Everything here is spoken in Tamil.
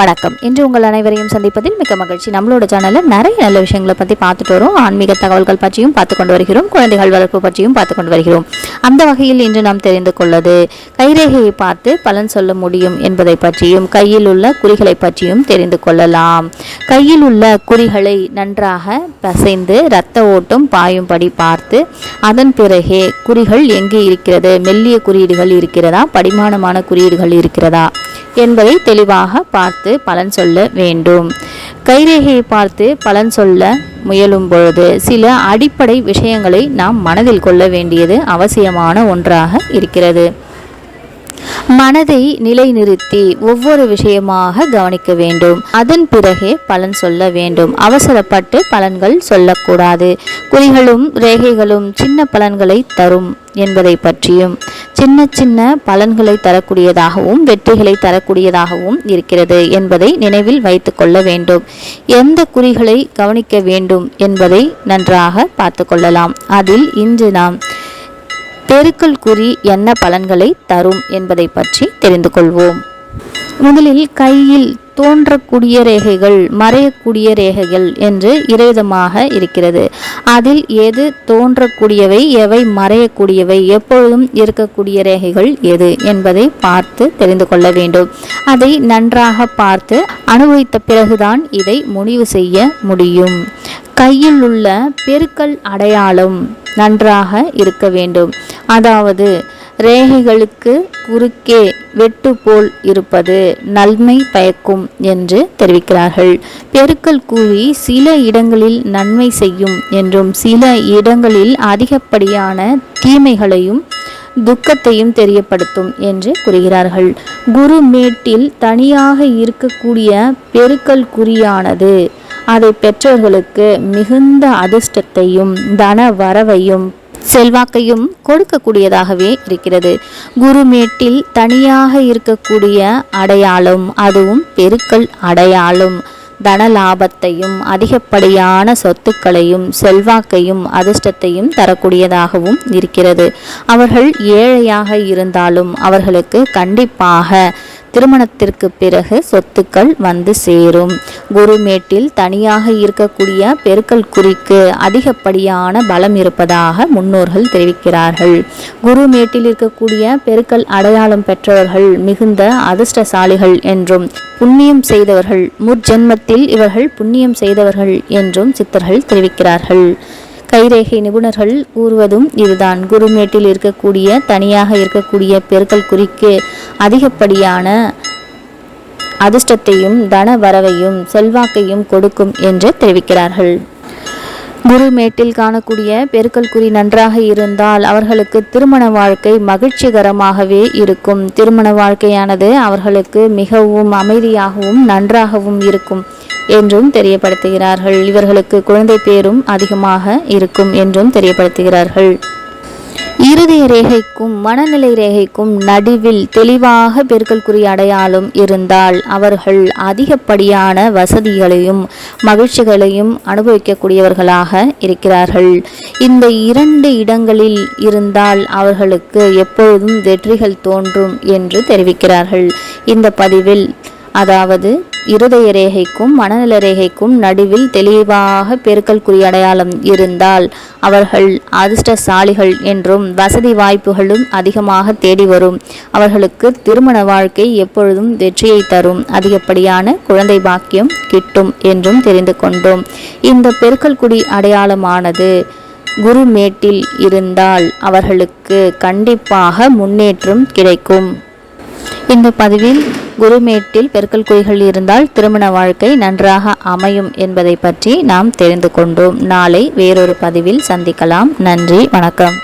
வணக்கம். இன்று உங்கள் அனைவரையும் சந்திப்பதில் மிக்க மகிழ்ச்சி. நம்மளோட சேனலில் நிறைய நல்ல விஷயங்களை பற்றி பார்த்துட்டு வரோம். ஆன்மீக தகவல்கள் பற்றியும் பார்த்து கொண்டு வருகிறோம். குழந்தைகள் வளர்ப்பு பற்றியும் பார்த்து கொண்டு வருகிறோம். அந்த வகையில் இன்று நாம் தெரிந்து கொள்ளது கைரேகையை பார்த்து பலன் சொல்ல முடியும் என்பதை பற்றியும் கையில் உள்ள குறிகளை பற்றியும் தெரிந்து கொள்ளலாம். கையில் உள்ள குறிகளை நன்றாக பசைந்து இரத்த ஓட்டம் பாயும்படி பார்த்து அதன் பிறகே குறிகள் எங்கே இருக்கிறது? மெல்லிய குறியீடுகள் இருக்கிறதா? படிமானமான குறியீடுகள் இருக்கிறதா? என்பதை தெளிவாக பார்த்து பலன் சொல்ல வேண்டும். கைரேகையை பார்த்து பலன் சொல்ல முயலும் பொழுது சில அடிப்படை விஷயங்களை நாம் மனதில் கொள்ள வேண்டியது அவசியமான ஒன்றாக இருக்கிறது. மனதை நிலைநிறுத்தி ஒவ்வொரு விஷயமாக கவனிக்க வேண்டும். அதன் பிறகே பலன் சொல்ல வேண்டும். அவசரப்பட்டு பலன்கள் சொல்லக்கூடாது. குறிகளும் ரேகைகளும் சின்ன பலன்களை தரும் என்பதை பற்றியும் சின்ன சின்ன பலன்களை தரக்கூடியதாகவும் வெற்றிகளை தரக்கூடியதாகவும் இருக்கிறது என்பதை நினைவில் வைத்து கொள்ள வேண்டும். எந்த குறிகளை கவனிக்க வேண்டும் என்பதை நன்றாக பார்த்து கொள்ளலாம். அதில் இன்று நாம் பெருக்கல் குறி என்ன பலன்களை தரும் என்பதை பற்றி தெரிந்து கொள்வோம். முதலில் கையில் தோன்றக்கூடிய ரேகைகள் மறையக்கூடிய ரேகைகள் என்று இருவிதமாக இருக்கிறது. அதில் எது தோன்றக்கூடியவை எவை மறையக்கூடியவை எப்பொழுதும் இருக்கக்கூடிய ரேகைகள் எது என்பதை பார்த்து தெரிந்து கொள்ள வேண்டும். அதை நன்றாக பார்த்து அனுபவித்த பிறகுதான் இதை முடிவு செய்ய முடியும். கையில் உள்ள பெருக்கல் அடையாளம் நன்றாக இருக்க வேண்டும். அதாவது ரேகைகளுக்கு குறுக்கே வெட்டு போல் இருப்பது நன்மை பயக்கும் என்று தெரிவிக்கிறார்கள். பெருக்கல் கூறி சில இடங்களில் நன்மை செய்யும் என்றும் சில இடங்களில் அதிகப்படியான தீமைகளையும் துக்கத்தையும் தெரியப்படுத்தும் என்று கூறுகிறார்கள். குரு மேட்டில் தனியாக இருக்கக்கூடிய பெருக்கல் குறியானது அதை பெற்றவர்களுக்கு மிகுந்த அதிர்ஷ்டத்தையும் தன வரவையும் செல்வாக்கையும் கொடுக்கக்கூடியதாகவே இருக்கிறது. குருமேட்டில் தனியாக இருக்கக்கூடிய அடையாளம் அதுவும் பெருக்கல் அடையாளம். தன லாபத்தையும் அதிகப்படியான சொத்துக்களையும் செல்வாக்கையும் அதிர்ஷ்டத்தையும் தரக்கூடியதாகவும் இருக்கிறது. அவர்கள் ஏழையாக இருந்தாலும் அவர்களுக்கு கண்டிப்பாக திருமணத்திற்கு பிறகு சொத்துக்கள் வந்து சேரும். குருமேட்டில் தனியாக இருக்கக்கூடிய பெருக்கல் குறிக்கு அதிகப்படியான பலம் இருப்பதாக முன்னோர்கள் தெரிவிக்கிறார்கள். குருமேட்டில் இருக்கக்கூடிய பெருக்கல் அடையாளம் பெற்றவர்கள் மிகுந்த அதிர்ஷ்டசாலிகள் என்றும் புண்ணியம் செய்தவர்கள் முற்ஜென்மத்தில் இவர்கள் புண்ணியம் செய்தவர்கள் என்றும் சித்தர்கள் தெரிவிக்கிறார்கள். கைரேகை நிபுணர்கள் கூறுவதும் இதுதான். குருமேட்டில் இருக்கக்கூடிய தனியாக இருக்கக்கூடிய பெருக்கல் குறிக்கு அதிகப்படியான அதிர்ஷ்டத்தையும் தன வரவையும் செல்வாக்கையும் கொடுக்கும் என்று தெரிவிக்கிறார்கள். குருமேட்டில் காணக்கூடிய பெருக்கல் குறி நன்றாக இருந்தால் அவர்களுக்கு திருமண வாழ்க்கை மகிழ்ச்சிகரமாகவே இருக்கும். திருமண வாழ்க்கையானது அவர்களுக்கு மிகவும் அமைதியாகவும் நன்றாகவும் இருக்கும். என்றும் தெரியப்படுத்துகிறார்கள். இவர்களுக்கு குழந்தை பேரும் அதிகமாக இருக்கும் என்றும் தெரியப்படுத்துகிறார்கள். இருதய ரேகைக்கும் மனநிலை ரேகைக்கும் நடுவில் தெளிவாக பெருக்கல் குறி அடையாளம் இருந்தால் அவர்கள் அதிகப்படியான வசதிகளையும் மகிழ்ச்சிகளையும் அனுபவிக்கக்கூடியவர்களாக இருக்கிறார்கள். இந்த இரண்டு இடங்களில் இருந்தால் அவர்களுக்கு எப்பொழுதும் வெற்றிகள் தோன்றும் என்று தெரிவிக்கிறார்கள். இந்த பதிவில் அதாவது இருதய ரேகைக்கும் மனநல ரேகைக்கும் நடுவில் தெளிவாக பெருக்கல் குறி அடையாளம் இருந்தால் அவர்கள் அதிர்ஷ்டசாலிகள் என்றும் வசதி வாய்ப்புகளும் அதிகமாக தேடி வரும். அவர்களுக்கு திருமண வாழ்க்கை எப்பொழுதும் வெற்றியை தரும். அதிகப்படியான குழந்தை பாக்கியம் கிட்டும் என்றும் தெரிந்து கொண்டோம். இந்த பெருக்கல் குடி அடையாளமானது குருமேட்டில் இருந்தால் அவர்களுக்கு கண்டிப்பாக முன்னேற்றம் கிடைக்கும். இந்த பதிவில் குருமேட்டில் பெருக்கல் குறிகள் இருந்தால் திருமண வாழ்க்கை நன்றாக அமையும் என்பதை பற்றி நாம் தெரிந்து கொண்டோம். நாளை வேறொரு பதிவில் சந்திக்கலாம். நன்றி வணக்கம்.